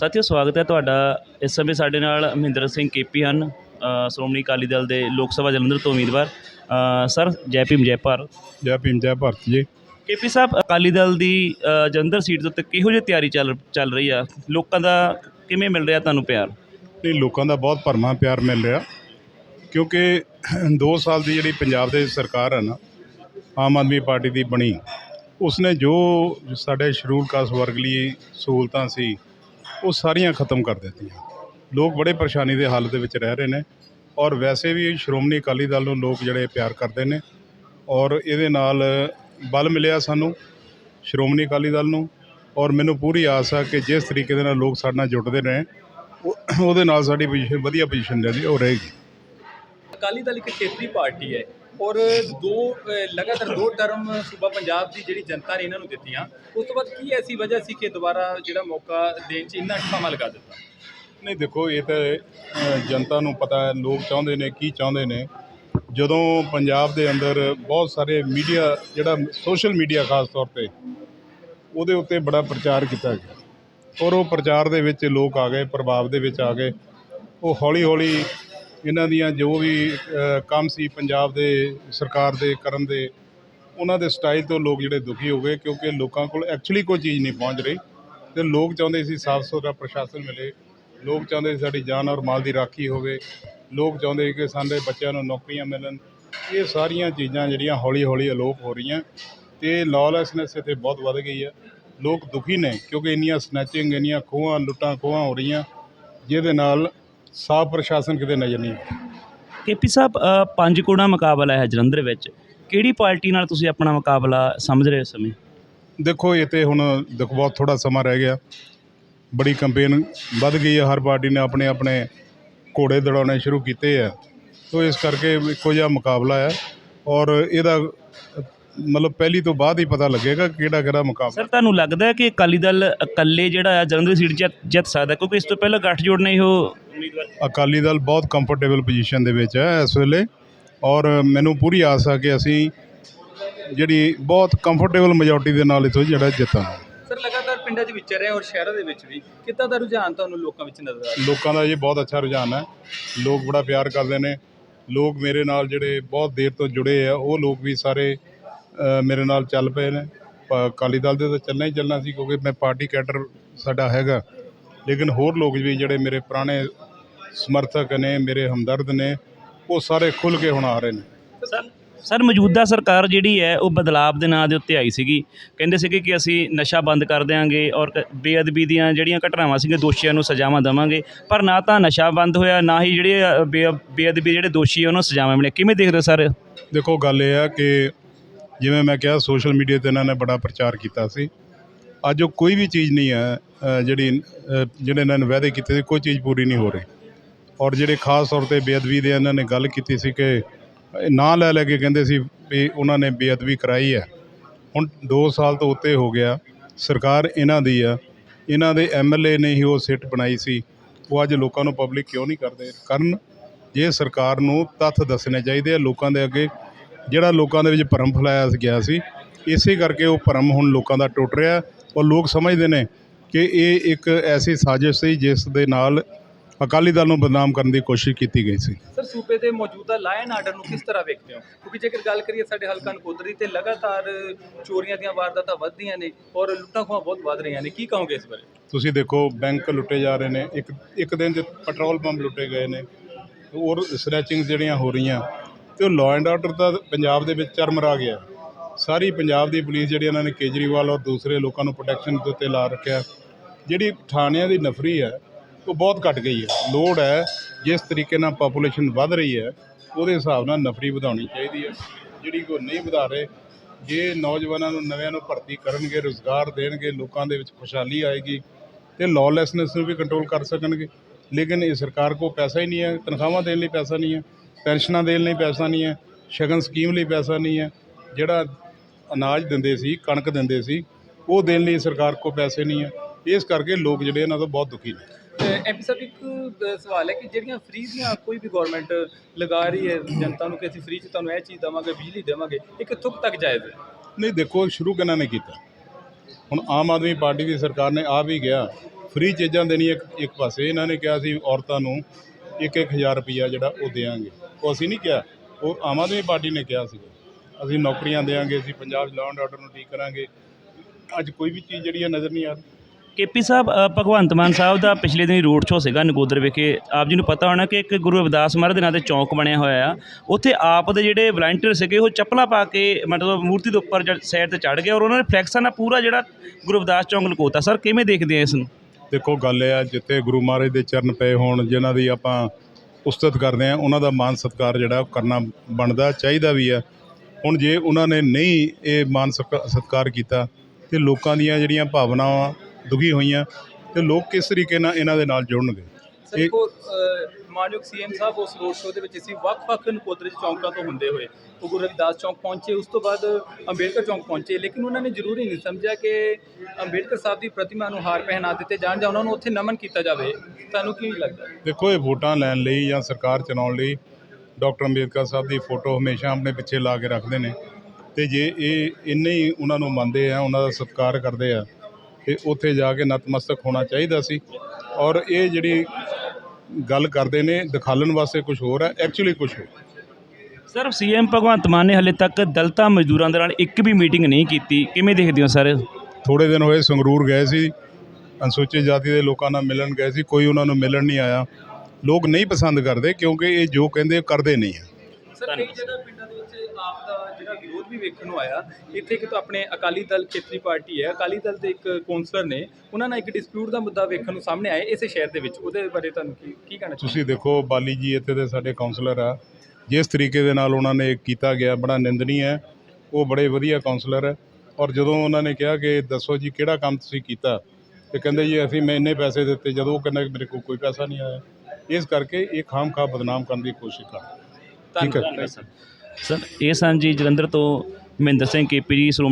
ਸਾਥੀਓ ਸਵਾਗਤ ਹੈ ਤੁਹਾਡਾ। ਇਸ ਸਮੇਂ ਸਾਡੇ ਨਾਲ ਮਹਿੰਦਰ ਸਿੰਘ ਕੇਪੀ ਹਨ ਸ਼੍ਰੋਮਣੀ ਅਕਾਲੀ ਦਲ ਦੇ ਲੋਕ ਸਭਾ ਜਲੰਧਰ ਤੋਂ ਉਮੀਦਵਾਰ। ਸਰ ਜੈ ਭੀਮ ਜੈ ਭਾਰਤ। ਜੈ ਭੀਮ ਜੈ ਭਾਰਤ ਜੀ। ਕੇਪੀ ਸਾਹਿਬ ਅਕਾਲੀ ਦਲ ਦੀ ਜਲੰਧਰ ਸੀਟ ਦੇ ਉੱਤੇ ਕਿਹੋ ਜਿਹੀ ਤਿਆਰੀ ਚੱਲ ਚੱਲ ਰਹੀ ਆ? ਲੋਕਾਂ ਦਾ ਕਿਵੇਂ ਮਿਲ ਰਿਹਾ ਤੁਹਾਨੂੰ ਪਿਆਰ? ਨਹੀਂ ਲੋਕਾਂ ਦਾ ਬਹੁਤ ਭਰਮਾ ਪਿਆਰ ਮਿਲ ਰਿਹਾ। ਕਿਉਂਕਿ 2 ਸਾਲ ਦੀ ਜਿਹੜੀ ਪੰਜਾਬ ਦੇ ਸਰਕਾਰ ਹੈ ਨਾ ਆਮ ਆਦਮੀ ਪਾਰਟੀ ਦੀ ਬਣੀ ਉਸਨੇ ਜੋ ਸਾਡੇ ਸ਼ਡਿਊਲ ਕਾਸਟ ਵਰਗ ਲਈ ਸਹੂਲਤਾਂ ਸੀ ਉਹ ਸਾਰੀਆਂ ਖਤਮ ਕਰ ਦਿੱਤੀਆਂ। ਲੋਕ ਬੜੇ ਪਰੇਸ਼ਾਨੀ ਦੇ ਹਾਲਤ ਦੇ ਵਿੱਚ ਰਹਿ ਰਹੇ ਨੇ ਔਰ ਵੈਸੇ ਵੀ ਸ਼੍ਰੋਮਣੀ ਅਕਾਲੀ ਦਲ ਨੂੰ ਲੋਕ ਜਿਹੜੇ ਪਿਆਰ ਕਰਦੇ ਨੇ ਔਰ ਇਹਦੇ ਨਾਲ ਬਲ ਮਿਲਿਆ ਸਾਨੂੰ ਸ਼੍ਰੋਮਣੀ ਅਕਾਲੀ ਦਲ ਨੂੰ ਔਰ ਮੈਨੂੰ ਪੂਰੀ ਆਸ ਆ ਕਿ ਜਿਸ ਤਰੀਕੇ ਦੇ ਨਾਲ ਲੋਕ ਸਾਡੇ ਨਾਲ ਜੁੜਦੇ ਰਹੇ ਉਹਦੇ ਨਾਲ ਸਾਡੀ ਪੋਜੀਸ਼ਨ, ਵਧੀਆ ਪੋਜੀਸ਼ਨ ਜਿਹੜੀ ਉਹ ਰਹੇਗੀ। ਅਕਾਲੀ ਦਲ ਇੱਕ ਖੇਤਰੀ ਪਾਰਟੀ ਹੈ। ਔਰ ਦੋ ਲਗਾਤਾਰ ਦੋ ਟਰਮ ਸੂਬਾ ਪੰਜਾਬ ਦੀ ਜਿਹੜੀ ਜਨਤਾ ਨੇ ਇਹਨਾਂ ਨੂੰ ਦਿੱਤੀਆਂ, ਉਸ ਤੋਂ ਬਾਅਦ ਕੀ ਐਸੀ ਵਜ੍ਹਾ ਸੀ ਕਿ ਦੁਬਾਰਾ ਜਿਹੜਾ ਮੌਕਾ ਦੇਣ 'ਚ ਇੰਨਾ ਸਮਾਂ ਲਗਾ ਦਿੱਤਾ? ਨਹੀਂ, ਦੇਖੋ, ਇਹ ਤਾਂ ਜਨਤਾ ਨੂੰ ਪਤਾ ਹੈ, ਲੋਕ ਚਾਹੁੰਦੇ ਨੇ, ਕੀ ਚਾਹੁੰਦੇ ਨੇ। ਜਦੋਂ ਪੰਜਾਬ ਦੇ ਅੰਦਰ ਬਹੁਤ ਸਾਰੇ ਮੀਡੀਆ, ਜਿਹੜਾ ਸੋਸ਼ਲ ਮੀਡੀਆ ਖਾਸ ਤੌਰ ਤੇ, ਉਹਦੇ ਉੱਤੇ ਬੜਾ ਪ੍ਰਚਾਰ ਕੀਤਾ ਗਿਆ। ਔਰ ਉਹ ਪ੍ਰਚਾਰ ਦੇ ਵਿੱਚ ਲੋਕ ਆ ਗਏ, ਪ੍ਰਭਾਵ ਦੇ ਵਿੱਚ ਆ ਗਏ। ਉਹ ਹੌਲੀ ਹੌਲੀ ਇਹਨਾਂ ਦੀਆਂ ਜੋ ਵੀ ਕੰਮ ਸੀ ਪੰਜਾਬ ਦੇ ਸਰਕਾਰ ਦੇ ਕਰਨ ਦੇ, ਉਹਨਾਂ ਦੇ ਸਟਾਈਲ ਤੋਂ ਲੋਕ ਜਿਹੜੇ ਦੁਖੀ ਹੋ ਗਏ ਕਿਉਂਕਿ ਲੋਕਾਂ ਕੋਲ ਐਕਚੁਅਲੀ ਕੋਈ ਚੀਜ਼ ਨਹੀਂ ਪਹੁੰਚ ਰਹੀ ਤੇ ਲੋਕ ਚਾਹੁੰਦੇ ਸੀ ਸਾਫ਼ ਸੁਥਰਾ ਪ੍ਰਸ਼ਾਸਨ ਮਿਲੇ, ਲੋਕ ਚਾਹੁੰਦੇ ਸੀ ਸਾਡੀ ਜਾਨ ਔਰ ਮਾਲ ਦੀ ਰਾਖੀ ਹੋਵੇ, ਲੋਕ ਚਾਹੁੰਦੇ ਸੀ ਕਿ ਸਾਡੇ ਬੱਚਿਆਂ ਨੂੰ ਨੌਕਰੀਆਂ ਮਿਲਣ। ਇਹ ਸਾਰੀਆਂ ਚੀਜ਼ਾਂ ਜਿਹੜੀਆਂ ਹੌਲੀ ਹੌਲੀ ਅਲੋਪ ਹੋ ਰਹੀਆਂ ਤੇ ਲੌਲੈਸਨੈਸ ਇੱਥੇ ਬਹੁਤ ਵੱਧ ਗਈ ਹੈ ਲੋਕ ਦੁਖੀ ਨੇ ਕਿਉਂਕਿ ਇੰਨੀਆਂ ਸਨੈਚਿੰਗ ਇੰਨੀਆਂ ਖੋਹਾਂ ਲੁੱਟਾਂ ਖੋਹਾਂ ਹੋ ਰਹੀਆਂ, ਜਿਹਦੇ ਨਾਲ ਸਾਫ਼ ਪ੍ਰਸ਼ਾਸਨ ਕਿਤੇ ਨਜ਼ਰ ਨਹੀਂ ਕੇਪੀ ਸਾਹਿਬ ਅ, ਪੰਜ ਕੋਣਾ ਮੁਕਾਬਲਾ ਹੈ ਜਲੰਧਰ ਵਿੱਚ। ਕਿਹੜੀ ਪਾਰਟੀ ਨਾਲ ਤੁਸੀਂ ਆਪਣਾ ਮੁਕਾਬਲਾ ਸਮਝ ਰਹੇ ਹੋ ਇਸ ਸਮੇਂ? ਦੇਖੋ ਇਹ ਤੇ ਹੁਣ ਦੇਖੋ ਬਹੁਤ ਥੋੜਾ ਸਮਾਂ ਰਹਿ ਗਿਆ। ਬੜੀ ਕੰਪੇਨ ਵੱਧ ਗਈ ਹੈ ਹਰ ਪਾਰਟੀ ਨੇ ਆਪਣੇ ਆਪਣੇ ਘੋੜੇ ਦੜਾਉਣੇ ਸ਼ੁਰੂ ਕੀਤੇ ਆ। ਸੋ ਇਸ ਕਰਕੇ ਇੱਕੋ ਜਿਹਾ ਮੁਕਾਬਲਾ ਹੈ ਔਰ ਇਹਦਾ ਅ, ਮਤਲਬ ਪਹਿਲੀ ਤੋਂ ਬਾਅਦ ਹੀ ਪਤਾ ਲੱਗੇਗਾ ਕਿਹੜਾ ਕਿਹੜਾ ਮੁਕਾਬਲਾ। ਸਰ ਤੁਹਾਨੂੰ ਲੱਗਦਾ ਹੈ ਕਿ ਅਕਾਲੀ ਦਲ ਇਕੱਲੇ ਜਿਹੜਾ ਆ ਜਲੰਧਰ ਸੀਟ ਜਿੱਤ ਜਿੱਤ ਸਕਦਾ ਕਿਉਂਕਿ ਇਸ ਤੋਂ ਪਹਿਲਾਂ ਗੱਠਜੋੜ ਨੇ ਇਹੋ ਅਕਾਲੀ ਦਲ ਬਹੁਤ ਕੰਫਰਟੇਬਲ ਪੋਜੀਸ਼ਨ ਦੇ ਵਿੱਚ ਹੈ ਇਸ ਵੇਲੇ। ਔਰ ਮੈਨੂੰ ਪੂਰੀ ਆਸ ਆ ਕਿ ਅਸੀਂ ਜਿਹੜੀ ਬਹੁਤ ਕੰਫਰਟੇਬਲ ਮੈਜੋਰਟੀ ਦੇ ਨਾਲ ਇਥੋਂ ਜਿਹੜਾ ਜਿੱਤਾਂਗੇ। ਸਰ ਲਗਾਤਾਰ ਪਿੰਡਾਂ 'ਚ ਵਿਚਰ ਰਹੇ ਔਰ ਸ਼ਹਿਰਾਂ ਦੇ ਵਿੱਚ ਵੀ। ਕਿੱਦਾਂ ਦਾ ਰੁਝਾਨ ਤੁਹਾਨੂੰ ਲੋਕਾਂ ਵਿੱਚ ਨਜ਼ਰ ਆ ਰਿਹਾ? ਲੋਕਾਂ ਦਾ ਇਹ ਬਹੁਤ ਅੱਛਾ ਰੁਝਾਨ ਹੈ। ਲੋਕ ਬੜਾ ਪਿਆਰ ਕਰਦੇ ਨੇ। ਲੋਕ ਮੇਰੇ ਨਾਲ ਜਿਹੜੇ ਬਹੁਤ ਦੇਰ ਤੋਂ ਜੁੜੇ ਆ ਉਹ ਲੋਕ ਵੀ ਸਾਰੇ ਮੇਰੇ ਨਾਲ ਚੱਲ ਪਏ ਨੇ। ਅਕਾਲੀ ਦਲ ਦੇ ਤਾਂ ਚੱਲਣਾ ਹੀ ਚੱਲਣਾ ਸੀ ਕਿਉਂਕਿ ਮੈਂ ਪਾਰਟੀ ਕੈਡਰ ਸਾਡਾ ਹੈਗਾ। ਲੇਕਿਨ ਹੋਰ ਲੋਕ ਵੀ ਜਿਹੜੇ ਮੇਰੇ ਪੁਰਾਣੇ ਸਮਰਥਕ ਨੇ ਮੇਰੇ ਹਮਦਰਦ ਨੇ ਉਹ ਸਾਰੇ ਖੁੱਲ ਕੇ ਹੁਣ ਆ ਰਹੇ ਨੇ। ਸਰ ਸਰ ਮੌਜੂਦਾ ਸਰਕਾਰ ਜਿਹੜੀ ਹੈ ਉਹ ਬਦਲਾਵ ਦੇ ਨਾਂ ਦੇ ਉੱਤੇ ਆਈ ਸੀਗੀ। ਕਹਿੰਦੇ ਸੀਗੇ ਕਿ ਅਸੀਂ ਨਸ਼ਾ ਬੰਦ ਕਰ ਦਿਆਂਗੇ ਔਰ ਕ- ਬੇਅਦਬੀ ਦੀਆਂ ਜਿਹੜੀਆਂ ਘਟਨਾਵਾਂ ਸੀਗੀਆਂ ਦੋਸ਼ੀਆਂ ਨੂੰ ਸਜ਼ਾਵਾਂ ਦੇਵਾਂਗੇ। ਪਰ ਨਾ ਤਾਂ ਨਸ਼ਾ ਬੰਦ ਹੋਇਆ ਨਾ ਹੀ ਜਿਹੜੇ ਅ, ਬੇ- ਬੇਅਦਬੀ ਜਿਹੜੇ ਦੋਸ਼ੀ ਆ ਉਹਨਾਂ ਨੂੰ ਸਜ਼ਾਵਾਂ ਮਿਲੇ ਕਿਵੇਂ ਦੇਖਦੇ ਹੋ ਸਰ? ਦੇਖੋ ਗੱਲ ਇਹ ਆ ਕਿ ਜਿਵੇਂ ਮੈਂ ਕਿਹਾ ਸੋਸ਼ਲ ਮੀਡੀਆ ਤੇ ਇਹਨਾਂ ਨੇ ਬੜਾ ਪ੍ਰਚਾਰ ਕੀਤਾ ਸੀ। ਅੱਜ ਉਹ ਕੋਈ ਵੀ ਚੀਜ਼ ਨਹੀਂ ਹੈ ਅ, ਜਿਹੜੀ ਅ, ਜਿਹੜੇ ਇਹਨਾਂ ਨੇ ਵਾਅਦੇ ਕੀਤੇ ਸੀ ਕੋਈ ਚੀਜ਼ ਪੂਰੀ ਨਹੀਂ ਹੋ ਰਹੀ। ਔਰ ਜਿਹੜੇ ਖਾਸ ਤੌਰ ਤੇ ਬੇਅਦਬੀ ਦੇ ਇਹਨਾਂ ਨੇ ਗੱਲ ਕੀਤੀ ਸੀ ਕਿ ਨਾਂ ਲੈ ਲੈ ਕੇ ਕਹਿੰਦੇ ਸੀ ਵੀ ਉਹਨਾਂ ਨੇ ਬੇਅਦਬੀ ਕਰਾਈ ਹੈ। ਹੁਣ 2 ਸਾਲ ਤੋਂ ਉੱਤੇ ਹੋ ਗਿਆ, ਸਰਕਾਰ ਇਹਨਾਂ ਦੀ ਆ। ਇਹਨਾਂ ਦੇ ਐਮਐਲਏ ਨੇ ਹੀ ਉਹ ਸਿੱਟ ਬਣਾਈ ਸੀ। ਉਹ ਅੱਜ ਲੋਕਾਂ ਨੂੰ ਪਬਲਿਕ ਕਿਉਂ ਨਹੀਂ ਕਰਦੇ? ਕਰਨ ਜੇ ਸਰਕਾਰ ਨੂੰ ਤੱਥ ਦੱਸਣੇ ਚਾਹੀਦੇ ਆ ਲੋਕਾਂ ਦੇ ਅੱਗੇ, ਜਿਹੜਾ ਲੋਕਾਂ ਦੇ ਵਿੱਚ ਭਰਮ ਫੈਲਾਇਆ ਗਿਆ ਸੀ, ਇਸੇ ਕਰਕੇ ਉਹ ਭਰਮ ਹੁਣ ਲੋਕਾਂ ਦਾ ਟੁੱਟ ਰਿਹਾ। ਔਰ ਲੋਕ ਸਮਝਦੇ ਨੇ ਕਿ ਇਹ ਇੱਕ ਐਸੀ ਸਾਜ਼ਿਸ਼ ਸੀ ਜਿਸ ਦੇ ਨਾਲ ਅਕਾਲੀ ਦਲ ਨੂੰ ਬਦਨਾਮ ਕਰਨ ਦੀ ਕੋਸ਼ਿਸ਼ ਕੀਤੀ ਗਈ ਸੀ। ਸਰ ਸੂਬੇ ਦੇ ਮੌਜੂਦਾ ਲਾਇਨ ਆਰਡਰ ਨੂੰ ਕਿਸ ਤਰ੍ਹਾਂ ਵੇਖਦੇ ਹੋ? ਕਿਉਂਕਿ ਜੇਕਰ ਗੱਲ ਕਰੀਏ ਸਾਡੇ ਹਲਕਾ ਨਕੋਦਰੀ ਤੇ ਲਗਾਤਾਰ ਚੋਰੀਆਂ ਦੀਆਂ ਵਾਰਦਾਤਾਂ ਵੱਧਦੀਆਂ ਨੇ ਔਰ ਲੁੱਟਾਂ ਖੋਹਾਂ ਬਹੁਤ ਵੱਧ ਰਹੀਆਂ ਨੇ ਕੀ ਕਹੋਗੇ ਇਸ ਬਾਰੇ? ਤੁਸੀਂ ਦੇਖੋ ਬੈਂਕ ਲੁੱਟੇ ਜਾ ਰਹੇ ਨੇ। ਇੱਕ ਇੱਕ ਦਿਨ 'ਚ ਪੈਟਰੋਲ ਪੰਪ ਲੁੱਟੇ ਗਏ ਨੇ। ਔਰ ਸਨੈਚਿੰਗ ਜਿਹੜੀਆਂ ਹੋ ਰਹੀਆਂ ਤੇ ਉਹ ਲਾਅ ਐਂਡ ਆਰਡਰ ਤਾਂ ਪੰਜਾਬ ਦੇ ਵਿੱਚ ਚਰਮਰਾ ਗਿਆ। ਸਾਰੀ ਪੰਜਾਬ ਦੀ ਪੁਲਿਸ ਜਿਹੜੀ ਇਹਨਾਂ ਨੇ ਕੇਜਰੀਵਾਲ ਔਰ ਦੂਸਰੇ ਲੋਕਾਂ ਨੂੰ ਪ੍ਰੋਟੈਕਸ਼ਨ ਦੇ ਉੱਤੇ ਲਾ ਰੱਖਿਆ। ਜਿਹੜੀ ਥਾਣਿਆਂ ਦੀ ਨਫਰੀ ਹੈ ਉਹ ਬਹੁਤ ਘਟ ਗਈ ਹੈ। ਲੋੜ ਹੈ, ਜਿਸ ਤਰੀਕੇ ਨਾਲ ਪਾਪੂਲੇਸ਼ਨ ਵੱਧ ਰਹੀ ਹੈ, ਉਹਦੇ ਹਿਸਾਬ ਨਾਲ ਨਫਰੀ ਵਧਾਉਣੀ ਚਾਹੀਦੀ ਹੈ। ਜਿਹੜੀ ਕੋਈ ਨਹੀਂ ਵਧਾ ਰਹੇ, ਜੇ ਨੌਜਵਾਨਾਂ ਨੂੰ ਨਵਿਆਂ ਨੂੰ ਭਰਤੀ ਕਰਨਗੇ, ਰੁਜ਼ਗਾਰ ਦੇਣਗੇ, ਲੋਕਾਂ ਦੇ ਵਿੱਚ ਖੁਸ਼ਹਾਲੀ ਆਏਗੀ, ਤੇ ਲੌਲੈਸਨੈਸ ਨੂੰ ਵੀ ਕੰਟਰੋਲ ਕਰ ਸਕਣਗੇ। ਲੇਕਿਨ ਇਹ ਸਰਕਾਰ ਕੋਲ ਪੈਸਾ ਹੀ ਨਹੀਂ ਹੈ, ਤਨਖਾਹਾਂ ਦੇਣ ਲਈ ਪੈਸਾ ਨਹੀਂ ਹੈ, ਪੈਨਸ਼ਨਾਂ ਦੇਣ ਲਈ ਪੈਸਾ ਨਹੀਂ ਹੈ, ਸ਼ਗਨ ਸਕੀਮ ਲਈ ਪੈਸਾ ਨਹੀਂ ਹੈ। ਜਿਹੜਾ ਅਨਾਜ ਦਿੰਦੇ ਸੀ, ਕਣਕ ਦਿੰਦੇ ਸੀ, ਉਹ ਦੇਣ ਲਈ ਸਰਕਾਰ ਕੋਲ ਪੈਸੇ ਨਹੀਂ ਹੈ। ਇਸ ਕਰਕੇ ਲੋਕ ਜਿਹੜੇ ਇਹਨਾਂ ਤੋਂ ਬਹੁਤ ਦੁਖੀ ਨੇ। ਐਮਪੀ ਸਾਹਿਬ ਇੱਕ ਸਵਾਲ ਹੈ ਕਿ ਜਿਹੜੀਆਂ ਫ੍ਰੀ ਦੀਆਂ ਕੋਈ ਵੀ ਗਵਰਨਮੈਂਟ ਲਗਾ ਰਹੀ ਹੈ ਜਨਤਾ ਨੂੰ ਕਿ ਅਸੀਂ ਫ੍ਰੀ 'ਚ ਤੁਹਾਨੂੰ ਇਹ ਚੀਜ਼ ਦੇਵਾਂਗੇ, ਬਿਜਲੀ ਦੇਵਾਂਗੇ, ਇਹ ਕਿੱਥੋਂ ਤੱਕ ਜਾਇਜ਼ ਹੈ? ਨਹੀਂ, ਦੇਖੋ, ਸ਼ੁਰੂ ਕਿਹਨਾਂ ਨੇ ਕੀਤਾ? ਹੁਣ ਆਮ ਆਦਮੀ ਪਾਰਟੀ ਦੀ ਸਰਕਾਰ ਨੇ ਆ ਵੀ ਗਿਆ ਫ੍ਰੀ ਚੀਜ਼ਾਂ ਦੇਣੀਆਂ ਇੱਕ ਇੱਕ ਪਾਸੇ। ਇਹਨਾਂ ਨੇ ਕਿਹਾ ਸੀ ਔਰਤਾਂ ਨੂੰ ਇੱਕ ਇੱਕ ਹਜ਼ਾਰ ਰੁਪਈਆ ਜਿਹੜਾ ਉਹ ਦੇਵਾਂਗੇ। ਉਹ ਅਸੀਂ ਨਹੀਂ ਕਿਹਾ, ਉਹ ਆਮ ਆਦਮੀ ਪਾਰਟੀ ਨੇ ਕਿਹਾ ਸੀ ਅਸੀਂ ਨੌਕਰੀਆਂ ਦੇਵਾਂਗੇ, ਅਸੀਂ ਪੰਜਾਬ 'ਚ ਲਾਅ ਐਂਡ ਆਰਡਰ ਨੂੰ ਠੀਕ ਕਰਾਂਗੇ। ਅੱਜ ਕੋਈ ਵੀ ਚੀਜ਼ ਜਿਹੜੀ ਹੈ ਨਜ਼ਰ ਨਹੀਂ ਆ ਰਹੀ। ਕੇਪੀ ਸਾਹਿਬ ਅ, ਭਗਵੰਤ ਮਾਨ ਸਾਹਿਬ ਦਾ ਪਿਛਲੇ ਦਿਨੀ ਰੋਡ ਸ਼ੋਅ ਸੀਗਾ ਨਕੋਦਰ ਵਿਖੇ। ਆਪ ਜੀ ਨੂੰ ਪਤਾ ਹੋਣਾ ਕਿ ਇੱਕ ਗੁਰੂ ਰਵਿਦਾਸ ਮਹਾਰਾਜ ਦੇ ਨਾਂ ਤੇ ਚੌਂਕ ਬਣਿਆ ਹੋਇਆ ਆ। ਉੱਥੇ ਆਪ ਦੇ ਜਿਹੜੇ ਵਲੰਟੀਅਰ ਸੀਗੇ ਉਹ ਚੱਪਲਾਂ ਪਾ ਕੇ ਮਤਲਬ ਮੂਰਤੀ ਦੇ ਉੱਪਰ ਸਾਈਡ ਤੇ ਚੜ ਗਏ ਔਰ ਉਹਨਾਂ ਨੇ ਫਲੈਕਸਾਂ ਨਾਲ ਪੂਰਾ ਜਿਹੜਾ ਗੁਰੂ ਰਵਿਦਾਸ ਚੌਂਕ ਲਕੋਤਾ। ਸਰ ਕਿਵੇਂ ਦੇਖਦੇ ਆ ਇਸ ਨੂੰ? ਦੇਖੋ ਗੱਲ ਇਹ ਆ ਜਿੱਥੇ ਗੁਰੂ ਮਹਾਰਾਜ ਦੇ ਚਰਨ ਪਏ ਹੋਣ ਜਿਨ੍ਹਾਂ ਦੀ ਆਪਾਂ ਉਸਤਤ ਕਰਦੇ ਆ ਉਹਨਾਂ ਦਾ ਮਾਨ ਸਤਿਕਾਰ ਜਿਹੜਾ ਉਹ ਕਰਨਾ ਬਣਦਾ ਚਾਹੀਦਾ ਵੀ ਆ। ਹੁਣ ਜੇ ਉਹਨਾਂ ਨੇ ਨਹੀਂ ਇਹ ਮਾਨ ਸਤਿਕਾ- ਸਤਿਕਾਰ ਕੀਤਾ ਤੇ ਲੋਕਾਂ ਦੀਆਂ ਜਿਹੜੀਆਂ ਭਾਵਨਾਵਾਂ ਦੁਖੀ ਹੋਈਆਂ ਤੇ ਲੋਕ ਕਿਸ ਤਰੀਕੇ ਨਾਲ ਇਹਨਾਂ ਦੇ ਨਾਲ ਜੁੜਨਗੇ? ਸਰ ਅ, ਮਾਨਯੋਗ ਸੀਐਮ ਸਾਹਿਬ ਉਸ ਰੋਡ ਸ਼ੋਅ ਦੇ ਵਿੱਚ ਅਸੀਂ ਵੱਖ-ਵੱਖ ਨਕੋਦਰ ਚੌਂਕਾਂ ਤੋਂ ਹੁੰਦੇ ਹੋਏ। ਉਹ ਗੁਰੂ ਰਵਿਦਾਸ ਚੌਂਕ ਪਹੁੰਚੇ ਉਸ ਤੋਂ ਬਾਅਦ ਅੰਬੇਡਕਰ ਚੌਂਕ ਪਹੁੰਚੇ ਲੇਕਿਨ ਉਹਨਾਂ ਨੇ ਜ਼ਰੂਰੀ ਨਹੀਂ ਸਮਝਿਆ ਕਿ ਅੰਬੇਡਕਰ ਸਾਹਿਬ ਦੀ ਪ੍ਰਤਿਮਾ ਨੂੰ ਹਾਰ ਪਹਿਨਾ ਦਿੱਤੇ ਜਾਣ ਜਾਂ ਉਹਨਾਂ ਨੂੰ ਉੱਥੇ ਨਮਨ ਕੀਤਾ ਜਾਵੇ। ਤੁਹਾਨੂੰ ਕੀ ਲੱਗਦਾ? ਦੇਖੋ ਇਹ ਵੋਟਾਂ ਲੈਣ ਲਈ ਜਾਂ ਸਰਕਾਰ ਚਲਾਉਣ ਲਈ ਡਾਕਟਰ ਅੰਬੇਦਕਰ ਸਾਹਿਬ ਦੀ ਫੋਟੋ ਹਮੇਸ਼ਾ ਆਪਣੇ ਪਿੱਛੇ ਲਾ ਕੇ ਰੱਖਦੇ ਨੇ। ਤੇ ਜੇ ਇਹ ਇੰਨੇ ਹੀ ਉਹਨਾਂ ਨੂੰ ਮੰਨਦੇ ਆ ਉਹਨਾਂ ਦਾ ਸਤਿਕਾਰ ਕਰਦੇ ਆ ਤੇ ਉੱਥੇ ਜਾ ਕੇ ਨਤਮਸਤਕ ਹੋਣਾ ਚਾਹੀਦਾ ਸੀ। ਔਰ ਇਹ ਜਿਹੜੀ ਗੱਲ ਕਰਦੇ ਨੇ ਦਿਖਾਲਣ ਵਾਸਤੇ ਕੁਝ ਹੋਰ ਹੈ ਐਕਚੁਅਲੀ ਕੁਝ ਹੋਰ। ਸਰ ਸੀਐਮ ਭਗਵੰਤ ਮਾਨ ਨੇ ਹਲੇ ਤੱਕ ਦਲਿਤਾਂ ਮਜ਼ਦੂਰਾਂ ਦੇ ਨਾਲ ਇੱਕ ਵੀ ਮੀਟਿੰਗ ਨਹੀਂ ਕੀਤੀ। ਕਿਵੇਂ ਦੇਖਦੇ ਹੋ ਸਰ? ਥੋੜੇ ਦਿਨ ਹੋਏ ਸੰਗਰੂਰ ਗਏ ਸੀ। ਅਨੁਸੂਚਿਤ ਜਾਤੀ ਦੇ ਲੋਕਾਂ ਨਾਲ ਮਿਲਣ ਗਏ ਸੀ। ਕੋਈ ਉਹਨਾਂ ਨੂੰ ਮਿਲਣ ਨਹੀਂ ਆਇਆ। ਲੋਕ ਨਹੀਂ ਪਸੰਦ ਕਰਦੇ ਕਿਉਂਕਿ ਇਹ ਜੋ ਕਹਿੰਦੇ ਕਰਦੇ ਨਹੀਂ ਹੈ। ਸਰ ਕਈ ਜਗ੍ਹਾ ਵੀ ਵੇਖਣ ਨੂੰ ਆਇਆ ਇੱਥੇ ਇੱਕ ਤਾਂ ਆਪਣੇ ਅਕਾਲੀ ਦਲ ਖੇਤਰੀ ਪਾਰਟੀ ਹੈ ਅਕਾਲੀ ਦਲ ਦੇ ਇੱਕ ਕੌਂਸਲਰ ਨੇ ਉਹਨਾਂ ਨਾਲ ਇੱਕ ਡਿਸਪਿਊਟ ਦਾ ਮੁੱਦਾ ਵੇਖਣ ਨੂੰ ਸਾਹਮਣੇ ਆਇਆ ਇਸੇ ਸ਼ਹਿਰ ਦੇ ਵਿੱਚ ਉਹਦੇ ਬਾਰੇ ਤੁਹਾਨੂੰ ਕੀ ਕੀ ਕਹਿਣਾ ਤੁਸੀਂ ਦੇਖੋ ਬਾਲੀ ਜੀ ਇੱਥੇ ਦੇ ਸਾਡੇ ਕਾਉਂਸਲਰ ਆ ਜਿਸ ਤਰੀਕੇ ਦੇ ਨਾਲ ਉਹਨਾਂ ਨੇ ਕੀਤਾ ਗਿਆ ਬੜਾ ਨਿੰਦਨੀ ਹੈ ਉਹ ਬੜੇ ਵਧੀਆ ਕਾਉਂਸਲਰ ਹੈ ਔਰ ਜਦੋਂ ਉਹਨਾਂ ਨੇ ਕਿਹਾ ਕਿ ਦੱਸੋ ਜੀ ਕਿਹੜਾ ਕੰਮ ਤੁਸੀਂ ਕੀਤਾ ਤੇ ਕਹਿੰਦੇ ਜੀ ਅਸੀਂ ਮੈਂ ਇੰਨੇ ਪੈਸੇ ਦਿੱਤੇ ਜਦੋਂ ਉਹ ਕਹਿੰਦਾ ਕਿ ਮੇਰੇ ਕੋਲ ਕੋਈ ਪੈਸਾ ਨਹੀਂ ਆਇਆ ਇਸ ਕਰਕੇ ਇਹ ਖਾਮ ਖਾ ਬਦਨਾਮ ਕਰਨ ਦੀ ਕੋਸ਼ਿਸ਼ ਕਰ ਠੀਕ ਹੈ। ਸਰ ਇਹ ਸਨ ਜੀ ਜਲੰਧਰ ਤੋਂ ਮਹਿੰਦਰ ਸਿੰਘ ਕੇਪੀ ਜੀ ਸ਼੍ਰੋਮਣੀ